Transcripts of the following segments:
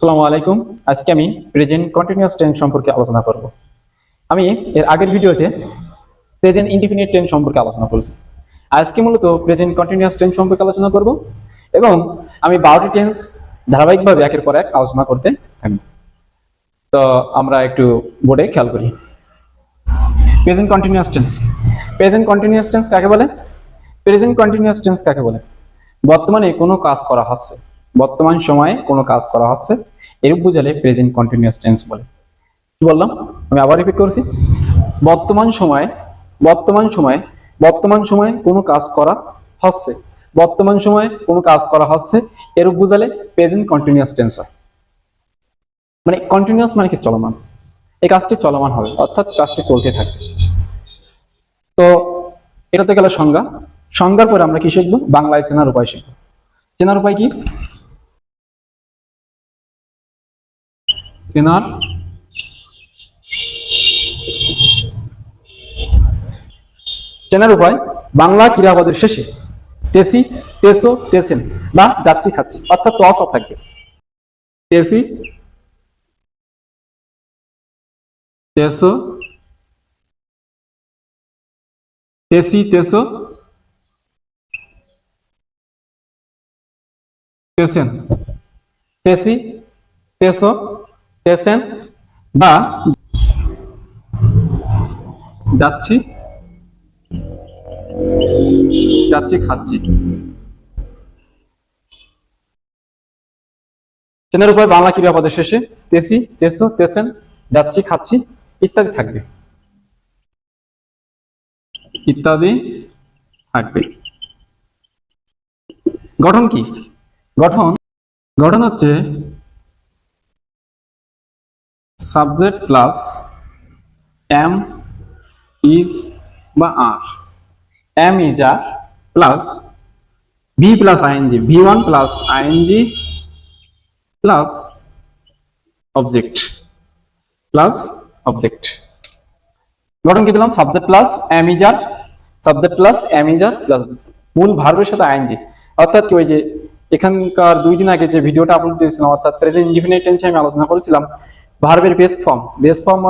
আসসালামু আলাইকুম। আজকে আমি প্রেজেন্ট কন্টিনিউয়াস টেন্স সম্পর্কে আলোচনা করব। আমি এর আগের ভিডিওতে প্রেজেন্ট ইনডিফিনিট টেন্স সম্পর্কে আলোচনা করেছি। আজকে মূলত প্রেজেন্ট কন্টিনিউয়াস টেন্স সম্পর্কে আলোচনা করব এবং আমি বারোটি টেন্স ধারাবাহিকভাবে একের পর এক আলোচনা করতে থাকব। তো আমরা একটু বোর্ডে খেয়াল করি। Present continuous tense present continuous tense কাকে বলে? প্রেজেন্ট কন্টিনিউয়াস টেন্স কাকে বলে? বর্তমানে কোনো কাজ করা হচ্ছে। বর্তমান সময়ে কোনো কাজ করা হচ্ছে, এরূপ বোঝালে প্রেজেন্ট কন্টিনিউয়াস টেন্স বলে। কি বললাম? আমি আবার রিপিট করছি। বর্তমান সময়ে বর্তমান সময়ে বর্তমান সময়ে কোনো কাজ করা হচ্ছে, বর্তমান সময়ে কোনো কাজ করা হচ্ছে, এরূপ বোঝালে প্রেজেন্ট কন্টিনিউয়াস টেন্স হয়। মানে কন্টিনিউয়াস মানে কি? চলমান। এই কাজটি চলমান হবে, অর্থাৎ কাজটি চলতে থাকে তো এটাতে গেল সংজ্ঞা। সংজ্ঞার পরে আমরা কি শিখব? বাংলায় চেনার উপায় শিখব। চেনার উপায় কি? চেনার চেনার উপায়, বাংলা ক্রিয়াপদের শেষে তেসি, তেসো, তেসেন বা যাচ্ছি, খাচ্ছি, অর্থাৎ টস অফ থাকবে। তেসি, তেসো তেসি, তেসো, তেসেন, তেসি, তেসো তেসেন বা যাচ্ছি। যাচ্ছি, খাচ্ছি। চেনের উপর বাংলা ক্রিয়াপদের শেষে তেসি, তেসো, তেসেন, যাচ্ছি, খাচ্ছি, ইত্যাদি থাকবে। ইত্যাদি থাকবে। গঠন কি? গঠন গঠন হচ্ছে সাবজেক্ট প্লাস এম ইজ বা are. Am is are plus V plus ING, V one plus ING plus object plus object. গঠন কি দিলাম? Subject plus am is are, subject plus am is are plus মূল ভার্বের সাথে ING. অর্থাৎ কি ওই যে এখানকার দুই দিন আগে যে ভিডিওটা আপলোড দিয়েছিলাম, অর্থাৎ প্রেজেন্ট ইনডিফিনিট টেন্সে আমি আলোচনা করেছিলাম ভার্বের base form base form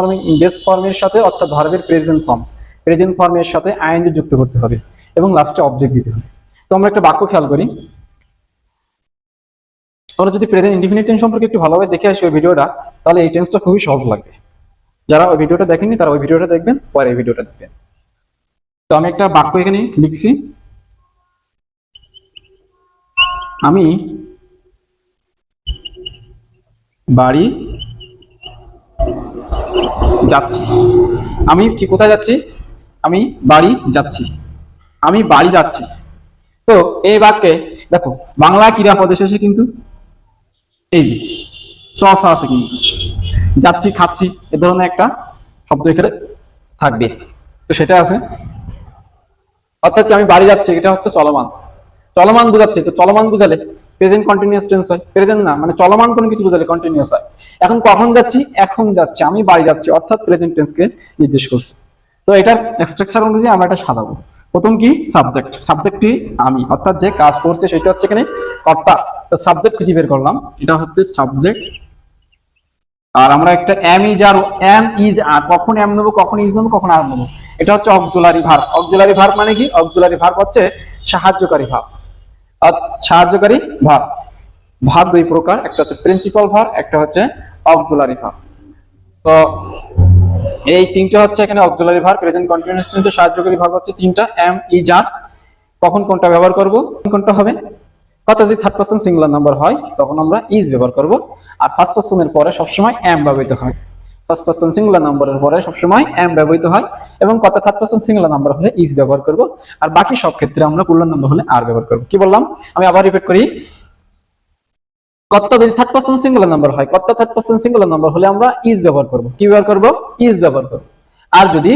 base ফর্মের সাথে অর্থাৎ ভার্বের প্রেজেন্ট ফর্ম প্রেজেন্ট ফর্মের সাথে আইএনজি যুক্ত করতে হবে এবং লাস্টে অবজেক্ট দিতে হবে। তো আমরা একটা বাক্য খেয়াল করি। আমরা যদি প্রেজেন্ট ইনডিফিনিট টেন্স সম্পর্কে একটু ভালোভাবে দেখে আসি ওই ভিডিওটা, তাহলে এই টেন্সটা খুবই সহজ লাগবে। যারা ওই ভিডিওটা দেখেননি, তারা ওই ভিডিওটা দেখবেন, পরে এই ভিডিওটা দেখবেন। তো আমি একটা বাক্য এখানে লিখছি। আমি বাড়ি যাচ্ছি। আমি কি, কোথায় যাচ্ছি? আমি বাড়ি যাচ্ছি। আমি বাড়ি যাচ্ছি। তো, এই বাক্যে, দেখো, বাংলা ক্রিয়াপদে শেষে কিন্তু এই যে চসা আছে কিন্তু। যাচ্ছি, খাচ্ছি, এ ধরনের একটা শব্দ এখানে থাকবে। তো সেটা আছে। অর্থাৎ আমি বাড়ি যাচ্ছি, এটা হচ্ছে চলমান। চলমান বোঝাচ্ছে, তো চলমান বোঝালে প্রেজেন্ট কন্টিনিউয়াস টেন্স হয়। প্রেজেন্ট না মানে চলমান কোনো কিছু বোঝালে কন্টিনিউয়াস হয়। এখন কখন যাচ্ছি? এখন যাচ্ছি, আমি বাড়ি যাচ্ছি, অর্থাৎ প্রেজেন্ট টেন্সকে নির্দেশ করছে। তো এটার স্ট্রাকচার অনুযায়ী আমরা এটা সাজাবো। প্রথম কি? সাবজেক্ট সাবজেক্টটি আমি, অর্থাৎ যে কাজ করছে সেটা হচ্ছে এখানে কর্তা। সাবজেক্ট খুঁজে বের করলাম, এটা হচ্ছে সাবজেক্ট আর আমরা একটা am is are am is are, কখন এম নেব, কখন ইজ নেব, কখন আর নেব। এটা হচ্ছে অক্সুলারি ভার্ব অক্সুলারি ভার্ব মানে কি? অক্সুলারি ভার্ব হচ্ছে সাহায্যকারী ভাব সাহায্যকারী ভাব। ভাব দুই প্রকার, একটা হচ্ছে প্রিন্সিপাল ভার একটা হচ্ছে অক্সুলারি ভাব। তো এই তিনটা হচ্ছে এখানে অক্সুলারি ভার্ব প্রেজেন্ট কন্টিনিউয়াস টেন্সে সাহায্যকারী ভার্ব হচ্ছে তিনটা এম ই আর কখন কোনটা ব্যবহার করব? কোনটা হবে? কথা যদি থার্ড পার্সন সিঙ্গুলার নাম্বার হয়, তখন আমরা ইজ ব্যবহার করব। আর ফার্স্ট পার্সনের পরে সবসময় এম ব্যবহৃত হয়। ফার্স্ট পার্সন সিঙ্গুলার নাম্বারের পরে সবসময় এম ব্যবহৃত হয় এবং কথা থার্ড পার্সন সিঙ্গুলার নাম্বার হলে ইজ ব্যবহার করব। আর বাকি সব ক্ষেত্রে আমরা প্লুরাল নাম্বার হলে আর ব্যবহার করব। কি বললাম? আমি আবার রিপিট করি। কর্তা যদি থার্ড পার্সন সিঙ্গুলার নাম্বার হয় কর্তা থার্ড পার্সন সিঙ্গুলার নাম্বার হলে আমরা ইজ ব্যবহার করব? কি ব্যবহার করব? ইজ ব্যবহার করব। আর যদি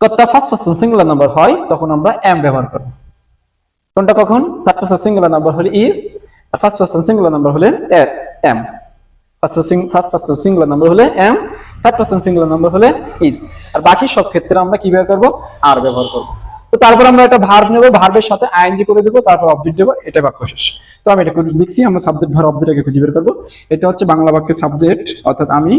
কর্তা ফার্স্ট পার্সন সিঙ্গুলার নাম্বার হয়, তখন আমরা এম ব্যবহার করব। কোনটা কখন? থার্ড পার্সন সিঙ্গুলার নাম্বার হলে ইজ আর ফার্স্ট পার্সন সিঙ্গুলার নাম্বার হলে am first person singular number হলে am third person singular number হলে ইজ আর বাকি সব ক্ষেত্রে আমরা কি ব্যবহার করব? আর ব্যবহার করব। তো তারপর আমরা একটা ভার্ব নেব ভার্বের সাথে আইএনজি করে দেবো, তারপর অবজেক্ট দেবো, এটা বাক্য শেষ। তো আমি এটা লিখছি, আমরা সাবজেক্ট ভার অবজেক্ট আগে খুঁজে বের করব। এটা হচ্ছে বাংলা বাক্যের সাবজেক্ট অর্থাৎ আমি।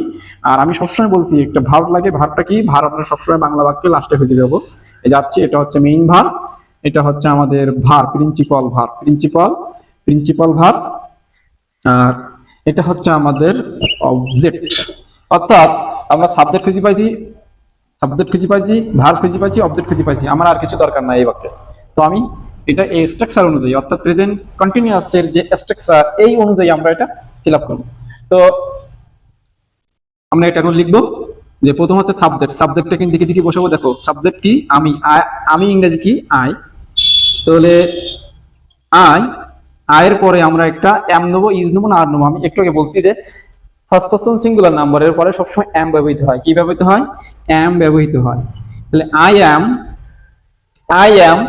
আর আমি সবসময় বলছি, একটা ভার্ব লাগে ভার্বটা কি? ভার আমরা সবসময় বাংলা বাক্যে লাস্টে খুঁজে দেবো। এই যাচ্ছি, এটা হচ্ছে মেইন ভার এটা হচ্ছে আমাদের ভার প্রিন্সিপাল ভার প্রিন্সিপাল প্রিন্সিপাল ভার আর এটা হচ্ছে আমাদের অবজেক্ট অর্থাৎ আমরা সাবজেক্ট খুঁজে পাইছি সাবজেক্ট খুঁজে পাইছি ভার খুঁজে পাইছি অবজেক্ট খুঁজে পাইছি। আমার আর কিছু দরকার নাই এই বাক্যে। তো আমি এটা এই স্ট্রাকচার অনুযায়ী, অর্থাৎ প্রেজেন্ট কন্টিনিউয়াস এর যে স্ট্রাকচার এই অনুযায়ী আমরা এটা ফিল আপ করব। তো আমরা এটা এখন লিখব যে প্রথম হচ্ছে সাবজেক্ট সাবজেক্টটা কিন্তু দিকে দিকে বসাবো। দেখো সাবজেক্ট কি? আমি আমি ইংরেজি কি? আই তাহলে আই আয়ের পরে আমরা একটা এম নেব, ইজ নেব না আর নেব। আমি একটু আগে বলছি যে ফার্স্ট পার্সন সিঙ্গুলার নাম্বারের পরে সবসময় এম ব্যবহৃত হয়। কি ব্যবহৃত হয়? এম ব্যবহৃত হয়। তাহলে আই অ্যাম আই অ্যাম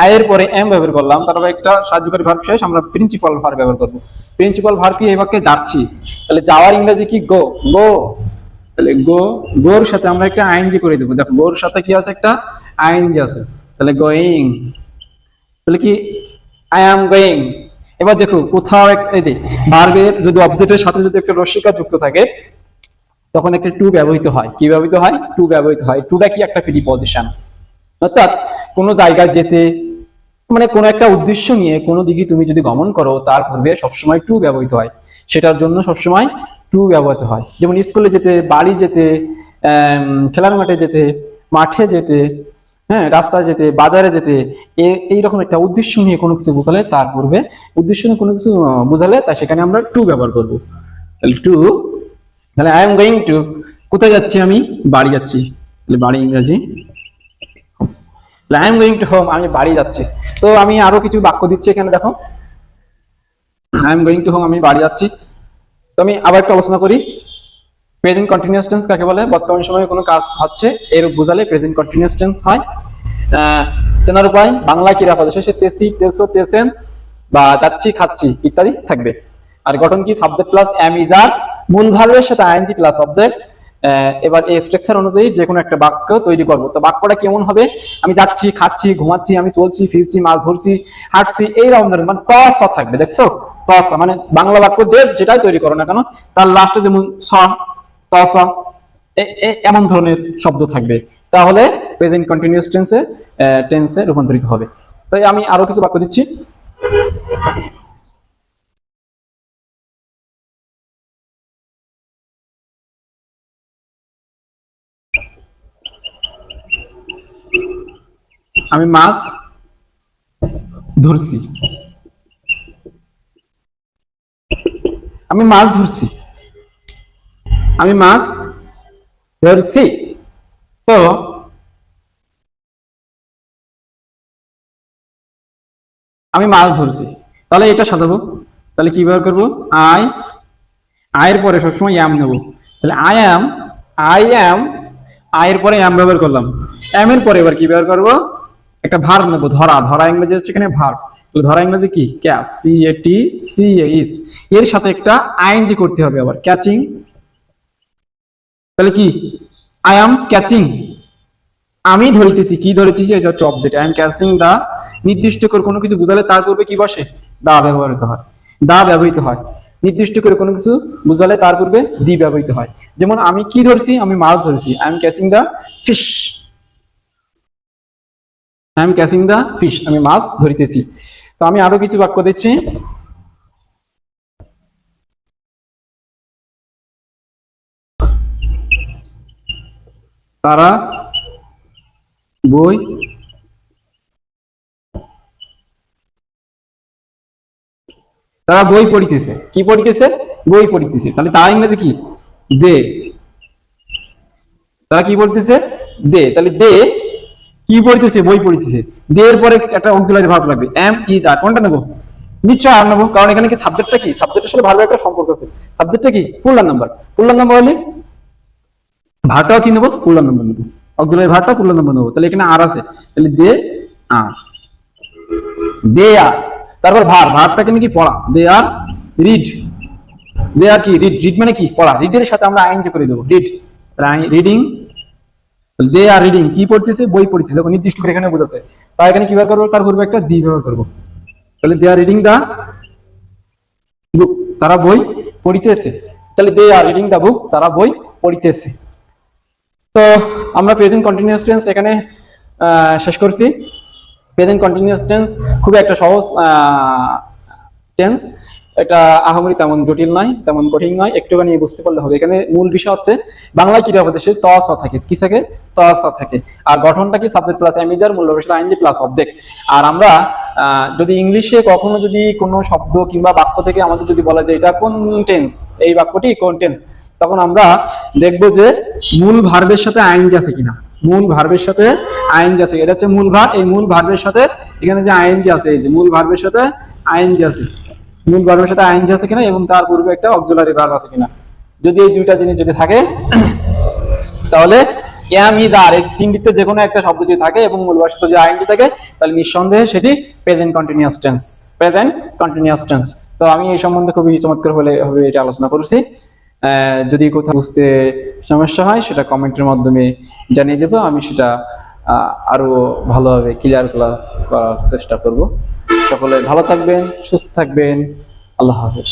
আয়ের পরে এম ব্যবহার করলাম। তারপর একটা সাহায্যকারী ভার্ব শেষ, আমরা প্রিন্সিপাল ভার ব্যবহার করব। প্রিন্সিপাল ভার কি? এই বাক্যে যাচ্ছি। তাহলে যাওয়ার ইংরেজি কি? গো গো তাহলে গো গোর সাথে আমরা একটা আইএনজি করে দেবো। দেখো গোর সাথে কি আছে? একটা আইএনজি আছে। তাহলে গোয়িং তাহলে কি? আই অ্যাম গোয়িং এবার দেখো, কোথাও এই ভার্বের যদি অবজেক্টের সাথে যদি একটা রসিকা যুক্ত থাকে, তখন একটা টু ব্যবহৃত হয়। কি ব্যবহৃত হয়? টু ব্যবহৃত হয়। টুটা কি? একটা প্রিপজিশন অর্থাৎ, কোনো জায়গায় যেতে মানে কোনো একটা উদ্দেশ্য নিয়ে কোনো দিকে তুমি যদি গমন করো, তার পূর্বে সবসময় টু ব্যবহৃত হয়। সেটার জন্য সবসময় টু ব্যবহৃত হয়। যেমন স্কুলে যেতে, বাড়ি যেতে খেলার মাঠে যেতে মাঠে যেতে হ্যাঁ রাস্তায় যেতে, বাজারে যেতে এইরকম একটা উদ্দেশ্য নিয়ে কোনো কিছু বোঝালে তার পূর্বে উদ্দেশ্য নিয়ে কোনো কিছু বোঝালে তা সেখানে আমরা টু ব্যবহার করব। তাহলে টু তাহলে আই এম গোয়িং টু কোথায় যাচ্ছি আমি? বাড়ি যাচ্ছি। তাহলে বাড়ি ইংরাজি। I am going to home আমি বাড়ি যাচ্ছি। তো আমি আরও কিছু বাক্য দিচ্ছি এখানে, দেখো। I am going to home আমি বাড়ি যাচ্ছি। তো আমি আবার একটু আলোচনা করি। প্রেজেন্ট কন্টিনিউয়াস টেন্স কাকে বলে? বর্তমান সময়ে কোনো কাজ হচ্ছে এর বোঝালে প্রেজেন্ট কন্টিনিউয়াস টেন্স হয়। চেনার উপায় বাংলা ক্রিয়াপদ শেষে তেসি, তেসো, তেসেন, বা যাচ্ছি, খাচ্ছি ইত্যাদি থাকবে। আর গঠন কি? Subject plus am is are মূল ভার্বের সাথে আইএনজি প্লাস অবজেক্ট এবার এই স্ট্রাকচার অনুযায়ী যে কোনো একটা বাক্য তৈরি করব। তো বাক্যটা কেমন হবে? আমি যাচ্ছি, খাচ্ছি, ঘুমাচ্ছি, আমি চলছি, ফিরছি, মাছ ধরছি, হাঁটছি, এই রকম ধরনের মানে ক স থাকবে, দেখছ? ক স মানে বাংলা বাক্য যে যেটাই তৈরি করো না কেন, তার লাস্টে যেমন স ত স এ- এ- এমন ধরনের শব্দ থাকবে। তাহলে প্রেজেন্ট কন্টিনিউয়াস টেন্সে টেন্সে রূপান্তরিত হবে। তাই আমি আরও কিছু বাক্য দিচ্ছি। আমি মাছ ধরছি। আমি মাছ ধরছি। আমি মাছ ধরছি। তো আমি মাছ ধরছি। তাহলে এটা সাজাবো। তাহলে কি ব্যবহার করব? আই। আয়ের পরে সবসময় অ্যাম নেব। তাহলে আই অ্যাম আই অ্যাম আয়ের পরে অ্যাম ব্যবহার করলাম। অ্যাম এর পরে এবার কি ব্যবহার করব? একটা ভার নেব, ধরা। ধরা ইংরেজি হচ্ছে এখানে ভার ধরা ইংরেজি কি? Catch C A T C A ইস এর সাথে একটা আইএনজি করতে হবে আবার। ক্যাচিং তাহলে কি? আই অ্যাম ক্যাচিং আমি ধরিতেছি। কি ধরেছি এটা হচ্ছে object I am catching the নির্দিষ্ট করে কোনো কিছু বুঝালে তার পূর্বে কি বসে? দা ব্যবহৃত হয়। দা ব্যবহৃত হয়। নির্দিষ্ট করে কোনো কিছু বুঝালে তার পূর্বে দি ব্যবহৃত হয়। যেমন আমি কি ধরছি? আমি মাছ ধরছি। I am catching the fish I am catching the fish আমি মাছ ধরিতেছি। তো আমি আরও কিছু বাক্য দিচ্ছি। তারা বই তারা বই পড়িতেছে। কি পড়িতেছে? বই পড়িতেছে। তাহলে তারা ইংরেজি কি? দে। তারা কি পড়তেছে? দে। তাহলে দে কি পড়িতেছে? বই পড়িতেছে। দে এর পরে একটা অক্সিলারি ভার্ব লাগবে। এম ইজ আর কোনটা নেব? নিশ্চয় আর নেব। কারণ এখানে কি সাবজেক্টটা কি? সাবজেক্টের সাথে ভালো একটা সম্পর্ক আছে। সাবজেক্টটা কি? পুল্লার নাম্বার পুল্লার নাম্বার হলে ভারটাও কি নেব? নাম্বার নেব। অক্সিলারি ভারটা পুল্লার নাম্বার নেব। তাহলে এখানে আর আছে। তাহলে দে আর। দে আর। তারপর ভার। ভারটা কেন কি পড়া? দে আর রিড দে আর কি? রিড রিড মানে কি? পড়া। রিডের সাথে আমরা আইএনজি করে দেবো। Read reading they are reading কি পড়তেছে? বই পড়তেছে। নির্দিষ্ট করে এখানে বোঝাচ্ছে। তাই এখানে কি ব্যবহার করব? তার পূর্বে একটা দি ব্যবহার করব। তাহলে দে আর রিডিং দা তারা বই পড়িতেছে। তাহলে দে আর রিডিং দা বুক তারা বই পড়িতেছে। তো আমরা প্রেজেন্ট কন্টিনিউয়াস টেন্স এখানে শেষ করছি। প্রেজেন্ট কন্টিনিউয়াস টেন্স খুব একটা সহজ টেন্স এটা আহামরি তেমন জটিল নয়, তেমন কঠিন নয়, একটুখানি বুঝতে পারলে হবে। এখানে মূল বিষয় হচ্ছে বাংলা ক্রিয়াপদেশে ত, স থাকে। কি থাকে? ত, স থাকে। আর গঠনটা কি? সাবজেক্ট প্লাস এমিজার মূল্য বিষয় আইনজি প্লাস অবজেক্ট আর আমরা যদি ইংলিশে কখনো যদি কোনো শব্দ কিংবা বাক্য থেকে আমাদের যদি বলা যায়, এটা কোন টেন্স এই বাক্যটি কোন টেন্স তখন আমরা দেখব যে মূল ভার্বের সাথে আইনজি আছে কিনা। মূল ভার্বের সাথে আইনজি আছে এটা হচ্ছে মূল ভার এই মূল ভার্বের সাথে এখানে যে আইনজি আছে, এই যে মূল ভার্বের সাথে আইনজি আছে, মূল ভার্বের সাথে আইনজি আছে কিনা এবং তার পূর্বে একটা অক্সিলারি ভার্ব আছে কিনা। যদি এই দুইটা জিনিস যদি থাকে, তাহলে এম ইজ আর এই তিনটিতে যে কোনো একটা শব্দ যদি থাকে এবং মূল ভাষাতে যে আইনটি থাকে, তাহলে নিঃসন্দেহে সেটি present continuous tense present continuous tense তো আমি এই সম্বন্ধে খুবই চমৎকার হলে হবে এটা আলোচনা করছি। যদি কোথাও বুঝতে সমস্যা হয়, সেটা কমেন্টের মাধ্যমে জানিয়ে দেবো। আমি সেটা আরও আরও ভালোভাবে ক্লিয়ার করার চেষ্টা করব। সকলে ভালো থাকবেন, সুস্থ থাকবেন। আল্লাহ হাফেজ।